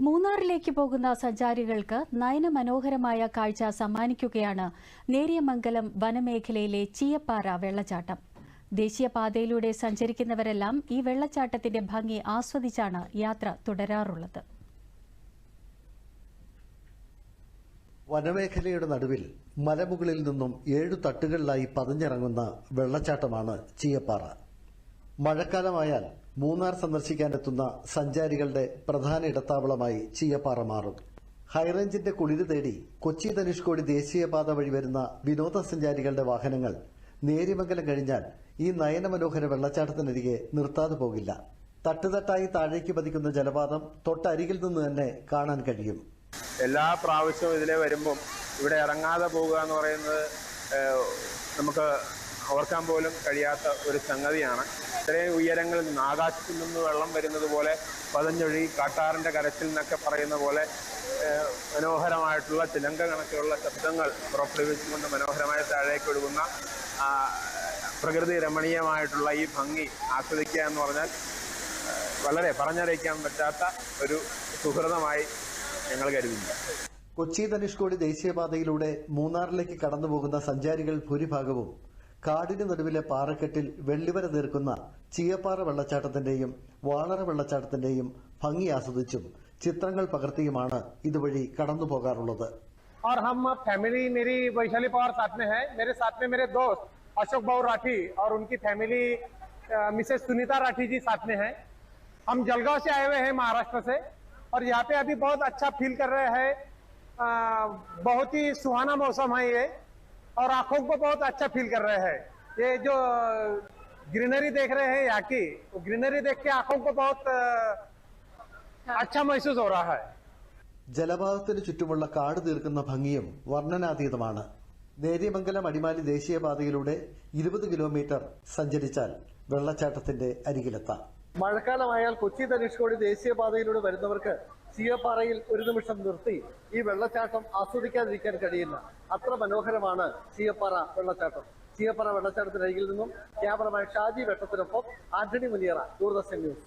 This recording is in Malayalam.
മൂന്നാറിലേക്ക് പോകുന്ന സഞ്ചാരികൾക്ക് നയനമനോഹരമായ കാഴ്ച സമ്മാനിക്കുകയാണ് നേരിയമംഗലം വനമേഖലയിലെ ചീയപ്പാറ വെള്ളച്ചാട്ടം. ദേശീയപാതയിലൂടെ സഞ്ചരിക്കുന്നവരെല്ലാം ഈ വെള്ളച്ചാട്ടത്തിന്റെ ഭംഗി ആസ്വദിച്ചാണ് യാത്ര തുടരാറുള്ളത്. വനമേഖലയുടെ നടുവിൽ മലമുകളിൽ നിന്നും ഏഴു തട്ടുകളിലായി പതിഞ്ഞിറങ്ങുന്ന വെള്ളച്ചാട്ടമാണ് ചീയപ്പാറ. മഴക്കാലമായാൽ മൂന്നാർ സന്ദർശിക്കാനെത്തുന്ന സഞ്ചാരികളുടെ പ്രധാന ഇടത്താവളമായി ചീയപ്പാറ മാറും. ഹൈറേഞ്ചിന്റെ കുളിര് തേടി കൊച്ചി ധനുഷ്കോടി ദേശീയപാത വഴി വരുന്ന വിനോദസഞ്ചാരികളുടെ വാഹനങ്ങൾ നേരിമംഗലം കഴിഞ്ഞാൽ ഈ നയനമനോഹര വെള്ളച്ചാട്ടത്തിനരികെ നിർത്താതെ പോകില്ല. തട്ടുതട്ടായി താഴേക്ക് പതിക്കുന്ന ജലപാതം തൊട്ടരികിൽ നിന്ന് തന്നെ കാണാൻ കഴിയും. എല്ലാ പ്രാവശ്യവും ഇതിലെ വരുമ്പം ഇവിടെ ഇറങ്ങാതെ പോകുക എന്ന് പറയുന്നത് നമുക്ക് ഓർക്കാൻ പോലും കഴിയാത്ത ഒരു സംഗതിയാണ്. ഇത്രയും ഉയരങ്ങളിൽ നിന്ന് ആകാശത്തിൽ നിന്ന് വെള്ളം വരുന്നത് പോലെ പതഞ്ഞൊഴുകി കാട്ടാറിന്റെ കരച്ചിൽ എന്നൊക്കെ പറയുന്ന പോലെ മനോഹരമായിട്ടുള്ള ചിലങ്ക കണക്കിലുള്ള ശബ്ദങ്ങൾ പുറപ്പെടുവിച്ചുകൊണ്ട് മനോഹരമായ താഴേക്ക് ഒഴുകുന്ന പ്രകൃതി രമണീയമായിട്ടുള്ള ഈ ഭംഗി ആസ്വദിക്കുക എന്ന് പറഞ്ഞാൽ വളരെ പറഞ്ഞറിയിക്കാൻ പറ്റാത്ത ഒരു സുഹൃതമായി ഞങ്ങൾ കരുതുന്നു. കൊച്ചി ധനുഷ്കോടി ദേശീയപാതയിലൂടെ മൂന്നാറിലേക്ക് കടന്നുപോകുന്ന സഞ്ചാരികൾ ഭൂരിഭാഗവും കാടിന് നടുവിലെ പാറക്കെട്ടിൽ വെള്ളിവര തീർക്കുന്ന ചീയപ്പാറ വെള്ളച്ചാട്ടത്തിന്റെയും വാളറ വെള്ളച്ചാട്ടത്തിന്റെയും ഭംഗി ആസ്വദിച്ചും ചിത്രങ്ങൾ പകർത്തിയുമാണ് ഇതുവഴി കടന്നു പോകാറുള്ളത് और हम फैमिली मेरी वैशाली पवार साथ में है मेरे साथ में मेरे दोस्त अशोक भाव राठी और उनकी फैमिली मिसेस सुनीता राठी जी साथ में है हम जलगांव से आए हुए हैं महाराष्ट्र से और यहाँ पे अभी बहुत अच्छा फील कर रहे हैं बहुत ही सुहाना मौसम है ये और आंखों को बहुत अच्छा फील कर रहे हैं ये जो ग्रीनरी देख रहे हैं यहाँ की वो ग्रीनरी देख के आंखों को बहुत अ, अच्छा महसूस हो रहा है ജലപാതത്തിന് ചുറ്റുമുള്ള കാട് തീർക്കുന്ന ഭംഗിയും വർണ്ണനാതീതമാണ് നേര്യമംഗലം അടിമാലി ദേശീയപാതയിലൂടെ ഇരുപത് കിലോമീറ്റർ സഞ്ചരിച്ചാൽ വെള്ളച്ചാട്ടത്തിന്റെ അരികിലെത്താം മഴക്കാലമായാൽ കൊച്ചി ധനുഷ്കോടി ദേശീയപാതയിലൂടെ വരുന്നവർക്ക് ചീയപ്പാറയിൽ ഒരു നിമിഷം നിർത്തി ഈ വെള്ളച്ചാട്ടം ആസ്വദിക്കാതിരിക്കാൻ കഴിയില്ല. അത്ര മനോഹരമാണ് ചീയപ്പാറ വെള്ളച്ചാട്ടം. ചീയപ്പാറ വെള്ളച്ചാട്ടത്തിനരികിൽ നിന്നും ക്യാമറമാൻ ഷാജി വെട്ടത്തിനൊപ്പം ആന്റണി മുനിയറ ദൂരദർശൻ ന്യൂസ്.